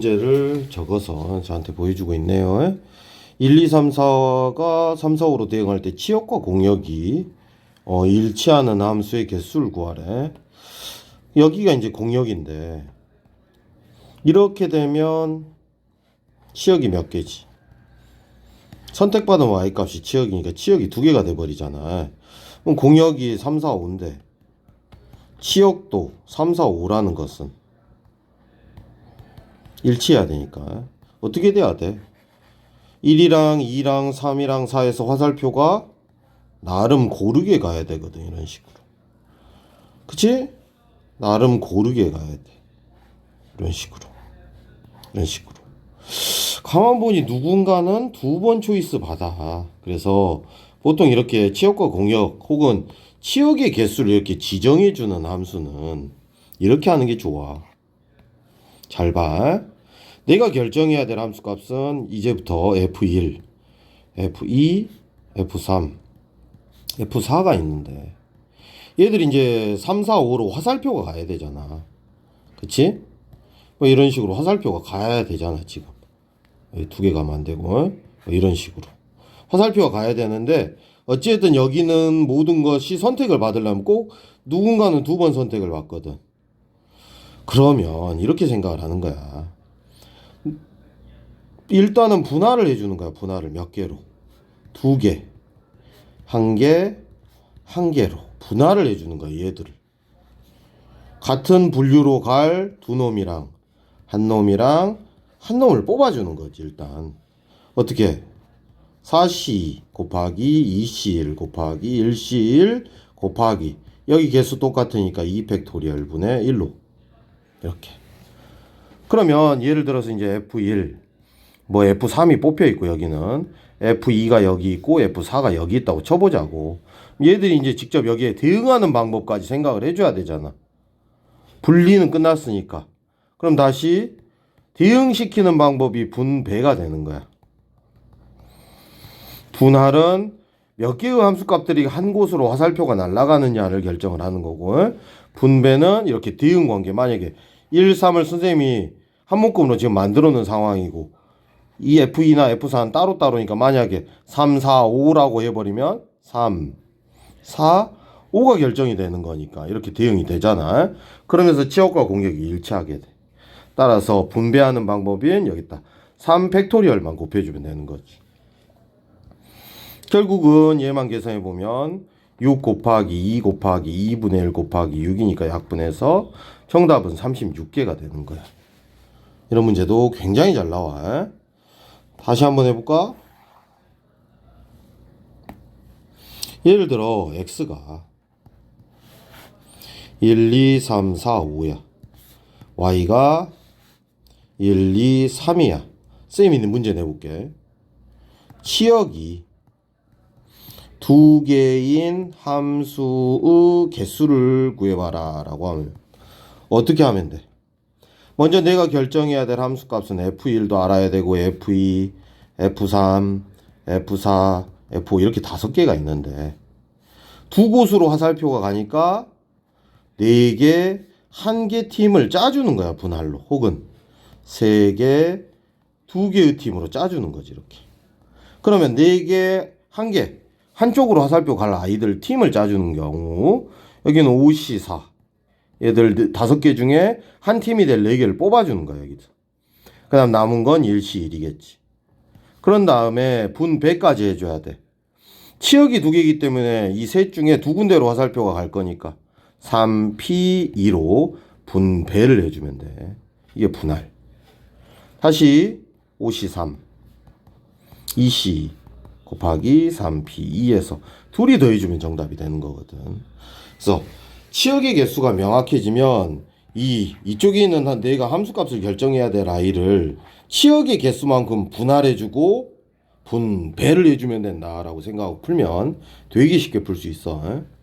문제를 적어서 저한테 보여주고 있네요. 1, 2, 3, 4가 3, 4, 5로 대응할 때 치역과 공역이 어, 일치하는 함수의 개수를 구하래. 여기가 이제 공역인데 이렇게 되면 치역이 몇 개지? 선택받은 y 값이 치역이니까 치역이 두 개가 돼 버리잖아. 그럼 공역이 3, 4, 5인데 치역도 3, 4, 5라는 것은 일치해야 되니까. 어떻게 돼야 돼? 1이랑 2랑 3이랑 4에서 화살표가 나름 고르게 가야 되거든 이런 식으로. 그치? 나름 고르게 가야 돼. 이런 식으로. 이런 식으로. 가만 보니 누군가는 두 번 초이스 받아. 그래서 보통 이렇게 치역과 공역 혹은 치역의 개수를 이렇게 지정해 주는 함수는 이렇게 하는 게 좋아. 잘 봐. 내가 결정해야 될 함수 값은 이제부터 F1, F2, F3, F4가 있는데 얘들이 이제 3, 4, 5로 화살표가 가야 되잖아. 그치? 뭐 이런 식으로 화살표가 가야 되잖아, 지금. 두 개 가면 안 되고, 뭐 이런 식으로. 화살표가 가야 되는데, 어찌됐든 여기는 모든 것이 선택을 받으려면 꼭 누군가는 두 번 선택을 받거든. 그러면 이렇게 생각을 하는 거야. 일단은 분할을 해주는 거야. 분할을 몇 개로? 두 개, 한 개, 한 개로 분할을 해주는 거야. 얘들을 같은 분류로 갈 두 놈이랑 한 놈이랑 한 놈을 뽑아주는 거지. 일단 어떻게? 4C 곱하기 2C1 곱하기 1C1 곱하기 여기 개수 똑같으니까 2 팩토리얼 분의 1로 이렇게. 그러면 예를 들어서 이제 F1, 뭐 F3이 뽑혀 있고 여기는 F2가 여기 있고 F4가 여기 있다고 쳐보자고. 얘들이 이제 직접 여기에 대응하는 방법까지 생각을 해줘야 되잖아. 분리는 끝났으니까. 그럼 다시 대응시키는 방법이 분배가 되는 거야. 분할은 몇 개의 함수값들이 한 곳으로 화살표가 날아가느냐를 결정을 하는 거고 분배는 이렇게 대응 관계 만약에 1, 3을 선생님이 한 묶음으로 지금 만들어 놓은 상황이고 이 F2나 F4는 따로따로니까 만약에 3, 4, 5라고 해버리면 3, 4, 5가 결정이 되는 거니까 이렇게 대응이 되잖아 그러면서 치역과 공격이 일치하게 돼 따라서 분배하는 방법인 여기 있다 3 팩토리얼만 곱해주면 되는 거지 결국은 얘만 계산해 보면 6 곱하기 2 곱하기 2분의 1 곱하기 6이니까 약분해서 정답은 36개가 되는 거야. 이런 문제도 굉장히 잘 나와. 다시 한번 해볼까? 예를 들어 x가 1, 2, 3, 4, 5야. y가 1, 2, 3이야. 쌤이 있는 문제 내볼게. 치역이 두 개인 함수의 개수를 구해봐라 라고 하면 어떻게 하면 돼? 먼저 내가 결정해야 될 함수 값은 F1도 알아야 되고 F2, F3, F4, F5 이렇게 다섯 개가 있는데 두 곳으로 화살표가 가니까 네 개, 한 개 팀을 짜주는 거야 분할로. 혹은 세 개, 두 개의 팀으로 짜주는 거지 이렇게. 그러면 네 개, 한 개, 한쪽으로 화살표 갈 아이들 팀을 짜주는 경우 여기는 5C4 얘들 다섯 개 중에 한 팀이 될 네 개를 뽑아주는 거야 여기서. 그 다음 남은 건 1C1이겠지. 그런 다음에 분배까지 해줘야 돼. 치역이 두 개이기 때문에 이 셋 중에 두 군데로 화살표가 갈 거니까 3P2로 분배를 해주면 돼. 이게 분할. 다시 5C3 2C 곱하기 3p2에서 둘이 더해주면 정답이 되는 거거든. 그래서 치역의 개수가 명확해지면 이 이쪽에 있는 한 내가 함수값을 결정해야 될 아이를 치역의 개수만큼 분할해주고 분배를 해주면 된다라고 생각하고 풀면 되게 쉽게 풀 수 있어. 에?